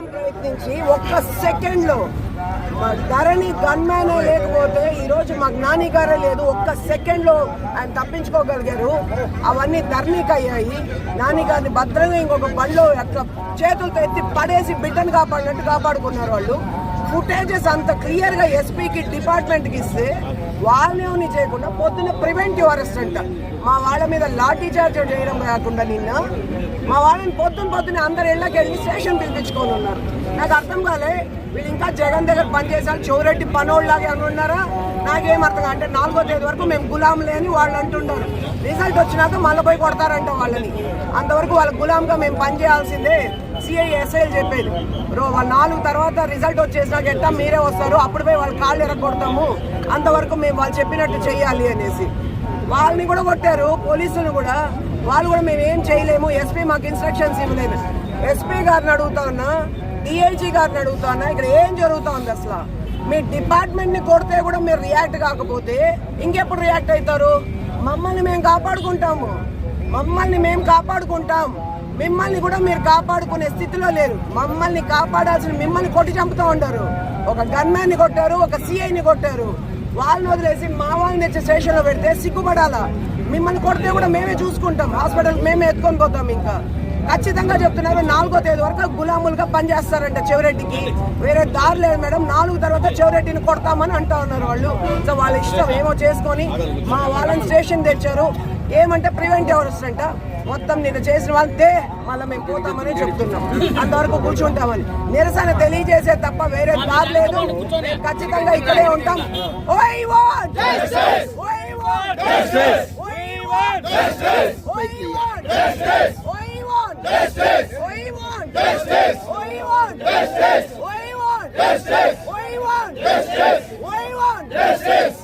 కోసం ప్రయత్నించి ఒక్క సెకండ్లో ధరణి ధరణి గన్మ్యానే లేకపోతే ఈ రోజు మాకు నాని గారే లేదు ఒక్క సెకండ్లో ఆయన తప్పించుకోగలిగారు. అవన్నీ ధరణికి అయ్యాయి నాని గారిని భద్రంగా ఇంకొక బండిలో అట్లా చేతులతో ఎత్తి పడేసి బిడ్డను కాపాడినట్టు కాపాడుకున్నారు వాళ్ళు. ఫుటేజెస్ అంత క్లియర్గా ఎస్పీకి డిపార్ట్మెంట్కి ఇస్తే వాళ్ళని చేయకుండా పొద్దున్న ప్రివెంటివ్ అరెస్ట్ అంట. మా వాళ్ళ మీద లాఠీ చార్జ్ చేయడం కాకుండా నిన్న మా వాళ్ళని పొద్దున పొద్దున అందరు ఇళ్ళకి వెళ్ళి స్టేషన్ పిలిపించుకొని ఉన్నారు. నాకు అర్థం కాలే వీళ్ళు ఇంకా జగన్ దగ్గర పనిచేసారు చౌరెడ్డి పనోళ్ళలాగా అని ఉన్నారా? నాకేం అర్థం అంటే నాలుగో తేదీ వరకు మేము గులాంలే అని వాళ్ళు అంటున్నారు. రిజల్ట్ వచ్చినాక మళ్ళీ పోయి కొడతారంట వాళ్ళని. అంతవరకు వాళ్ళ గులాంగా మేము పనిచేయాల్సిందే సిఐ ఎస్ఐలు చెప్పేది. రో వాళ్ళ నాలుగు తర్వాత రిజల్ట్ వచ్చేసినాక ఎట్టా మీరే వస్తారు? అప్పుడు పోయి వాళ్ళు కాళ్ళు ఎరగొడతాము. అంతవరకు మేము వాళ్ళు చెప్పినట్టు చేయాలి అనేసి. వాళ్ళని కూడా కొట్టారు పోలీసులు కూడా. వాళ్ళు కూడా మేము ఏం చేయలేము. ఎస్పీ మాకు ఇన్స్ట్రక్షన్స్ ఇవ్వలేదు. ఎస్పీ గారిని అడుగుతా ఉన్నా డిఐజీ గారిని అడుగుతా ఉన్నా ఇక్కడ ఏం జరుగుతా ఉంది అసలు? మీ డిపార్ట్మెంట్ని కొడితే కూడా మీరు రియాక్ట్ కాకపోతే ఇంకెప్పుడు రియాక్ట్ అవుతారు? మమ్మల్ని మేము కాపాడుకుంటాము. మమ్మల్ని మేము కాపాడుకుంటాం. మిమ్మల్ని కూడా మీరు కాపాడుకునే స్థితిలో లేరు. మమ్మల్ని కాపాడాల్సిన మిమ్మల్ని కొట్టి చంపుతూ ఉంటారు ఒక గన్మ్యాన్ని కొట్టారు ఒక సిఐని కొట్టారు. వాళ్ళని వదిలేసి మా వాళ్ళని తెచ్చి స్టేషన్లో పెడితే సిగ్గుపడాలా? మిమ్మల్ని కొడితే కూడా మేమే చూసుకుంటాం. హాస్పిటల్ మేమే ఎత్తుకొని పోతాం ఇంకా. ఖచ్చితంగా చెప్తున్నారు నాలుగో తేదీ వరకు గులాములుగా పనిచేస్తారంట చెవిరెడ్డికి. వేరే దారి లేదు మేడం నాలుగు తర్వాత చెవిరెడ్డిని కొడతామని అంటా ఉన్నారు వాళ్ళు. సో వాళ్ళ ఇష్టం ఏమో చేసుకొని మా వాళ్ళని స్టేషన్ తెచ్చారు. ఏమంటే ప్రివెంట్ ఎవరెస్ట్ అంట మొత్తం నేను చేసిన వాళ్ళతే మళ్ళీ మేము పోతామని చెప్తున్నాం అంతవరకు కూర్చుంటామని నిరసన తెలియజేసే తప్ప వేరే దారి లేదు ఖచ్చితంగా ఇక్కడే ఉంటాం ఓయ్ వో ఓయ్ వో ఓయ్ వో ఓయ్ ఓయ్ ఓయ్ ఓయ్ ఓయ్ ఓయ్